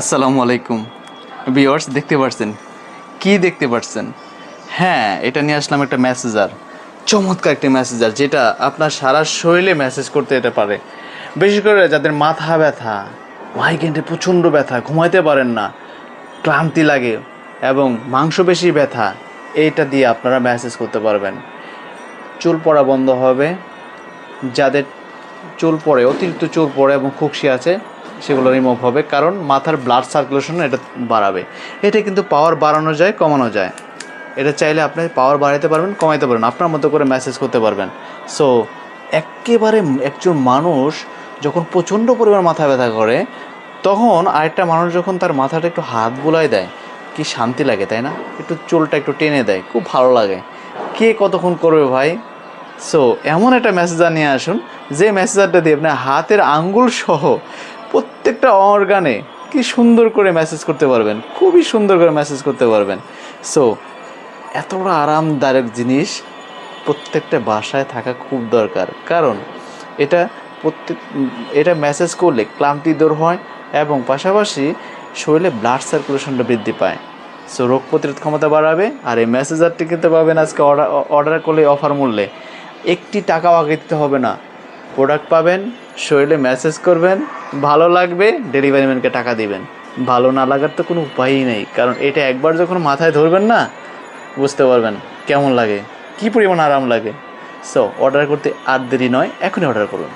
আসসালামু আলাইকুম। ভিউয়ার্স, দেখতে পাচ্ছেন কি দেখতে পাচ্ছেন হ্যাঁ এটা নিয়ে আসলাম একটা মেসেজার চমৎকার একটা মেসেজার যেটা আপনার সারা শরীরে মেসেজ করতে যেতে পারে। বিশেষ করে যাদের মাথা ব্যথা মাইগ্রেনে প্রচণ্ড ব্যথা, ঘুমাইতে পারেন না, ক্লান্তি লাগে এবং মাংসপেশি ব্যথা, এইটা দিয়ে আপনারা মেসেজ করতে পারবেন। চুল পড়া বন্ধ হবে। যাদের চুল পড়ে, অতিরিক্ত চুল পড়ে এবং খুকশি আছে সেগুলো রিমুভ হবে, কারণ মাথার ব্লাড সার্কুলেশন এটা বাড়াবে। এটা কিন্তু পাওয়ার বাড়ানো যায়, কমানো যায়। এটা চাইলে আপনি পাওয়ার বাড়াতে পারবেন, কমাইতে পারবেন আপনার মতো করে মেসেজ করতে পারবেন। সো একেবারে একজন মানুষ যখন প্রচণ্ড পরিমাণ মাথা ব্যথা করে, তখন আরেকটা মানুষ যখন তার মাথাটা একটু হাত বুলাই দেয়, কি শান্তি লাগে, তাই না? একটু চুলটা একটু টেনে দেয়, খুব ভালো লাগে। কে কতক্ষণ করবে ভাই? সো এমন একটা মেসেজার নিয়ে আসুন, যে মেসেজারটা দিয়ে আপনার হাতের আঙ্গুল সহ প্রত্যেকটা অর্গানে কি সুন্দর করে মেসেজ করতে পারবেন, খুবই সুন্দর করে মেসেজ করতে পারবেন। সো এত বড় আরামদায়ক জিনিস প্রত্যেকটা বাসায় থাকা খুব দরকার। কারণ এটা প্রত্যেক, এটা মেসেজ করলে ক্লান্তি দূর হয় এবং পাশাপাশি শরীরে ব্লাড সার্কুলেশনটা বৃদ্ধি পায়। সো রোগ প্রতিরোধ ক্ষমতা বাড়াবে আর এই মেসেজারটি কিনতে পাবেন আজকে অর্ডার অর্ডার করলে অফার মূল্যে। একটি টাকাও আগে দিতে হবে না। প্রোডাক্ট পাবেন, শরীরে মেসেজ করবেন, ভালো লাগবে ডেলিভারি ম্যানকে টাকা দিবেন। ভালো না লাগার তো কোনো উপায়ই নেই, কারণ এটা একবার যখন মাথায় ধরবেন না, বুঝতে পারবেন কেমন লাগে, কী পরিমাণ আরাম লাগে। সো অর্ডার করতে আর দেরি নয়, এখনই অর্ডার করুন।